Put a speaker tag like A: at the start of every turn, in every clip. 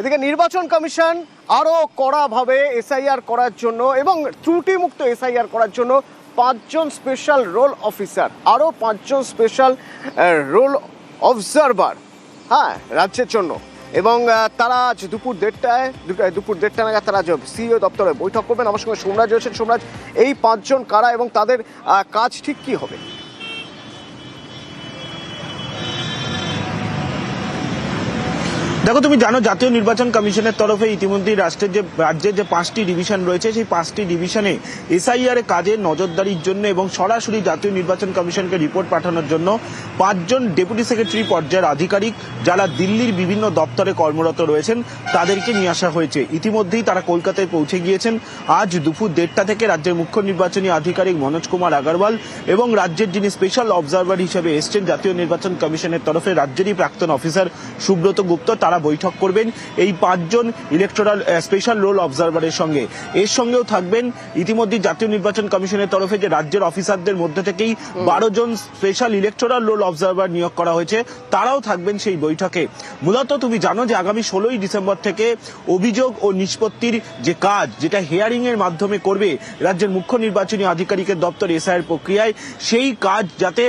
A: এদিকে নির্বাচন কমিশন আরও কড়াভাবে এসআইআর করার জন্য এবং ত্রুটিমুক্ত এসআইআর করার জন্য পাঁচজন স্পেশাল রোল অফিসার, আরও পাঁচজন স্পেশাল রোল অবজারভার হ্যাঁ রাজ্যের জন্য। এবং তারা আজ দুপুর দেড়টায়, দুপুর দেড়টা নাগাদ তারা সিইও দপ্তরে বৈঠক করবেন আমার সঙ্গে সোমরাজ রয়েছেন। সোমরাজ, এই পাঁচজন কারা এবং তাদের কাজ ঠিক কী হবে?
B: দেখো, তুমি জানো জাতীয় নির্বাচন কমিশনের তরফে ইতিমধ্যেই রাষ্ট্রের যে, রাজ্যের যে পাঁচটি ডিভিশন রয়েছে, সেই পাঁচটি ডিভিশনে এসআইআর কাজে নজরদারির জন্য এবং সরাসরি জাতীয় নির্বাচন কমিশনকে রিপোর্ট পাঠানোর জন্য পাঁচজন ডেপুটি সেক্রেটারি পর্যায়ের আধিকারিক, যারা দিল্লির বিভিন্ন দপ্তরে কর্মরত রয়েছেন, তাদেরকে নিয়ে আসা হয়েছে। ইতিমধ্যেই তারা কলকাতায় পৌঁছে গিয়েছেন। আজ দুপুর দেড়টা থেকে রাজ্যের মুখ্য নির্বাচনী আধিকারিক মনোজ কুমার আগারওয়াল এবং রাজ্যের যিনি স্পেশাল অবজারভার হিসেবে এসছেন জাতীয় নির্বাচন কমিশনের তরফে রাজ্যেরই প্রাক্তন অফিসার সুব্রত গুপ্ত তারা বৈঠক করবেন এই পাঁচজন ইলেকটোরাল স্পেশাল রোল অবজারভারের সঙ্গে। এর সঙ্গেও থাকবেন ইতিমধ্যে জাতীয় নির্বাচন কমিশনের তরফে যে রাজ্যের অফিসারদের মধ্যে থেকেই বারো জন স্পেশাল ইলেকটোরাল রোল অবজারভার নিয়োগ করা হয়েছে তারাও থাকবেন সেই বৈঠকে। মূলত তুমি জানো যে আগামী ষোলোই ডিসেম্বর থেকে অভিযোগ ও নিষ্পত্তির যে কাজ যেটা হিয়ারিং এর মাধ্যমে করবে রাজ্যের মুখ্য নির্বাচনী আধিকারিকের দপ্তর এসআইয়ের প্রক্রিয়ায় সেই কাজ যাতে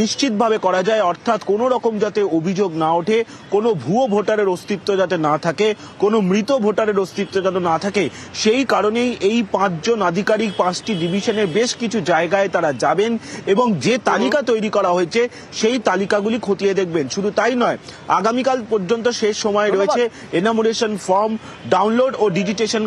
B: নিশ্চিতভাবে করা যায় অর্থাৎ কোনো রকম যাতে অভিযোগ না ওঠে কোনো ভুয়ো ভোটারের অস্তিত্ব যাতে না থাকে কোনো মৃত ভোটারের অস্তিত্ব যাতে না থাকে সেই কারণেই এই পাঁচজন আধিকারিক পাঁচটি ডিভিশনের বেশ কিছু জায়গায় তারা যাবেন এবং যে তালিকা তৈরি করা হয়েছে সেই তালিকাগুলি খতিয়ে দেখবেন। শুধু তাই নয় আগামীকাল পর্যন্ত শেষ সময় রয়েছে এনামোরেশন ফর্ম ডাউনলোড ও ডিজিটেশন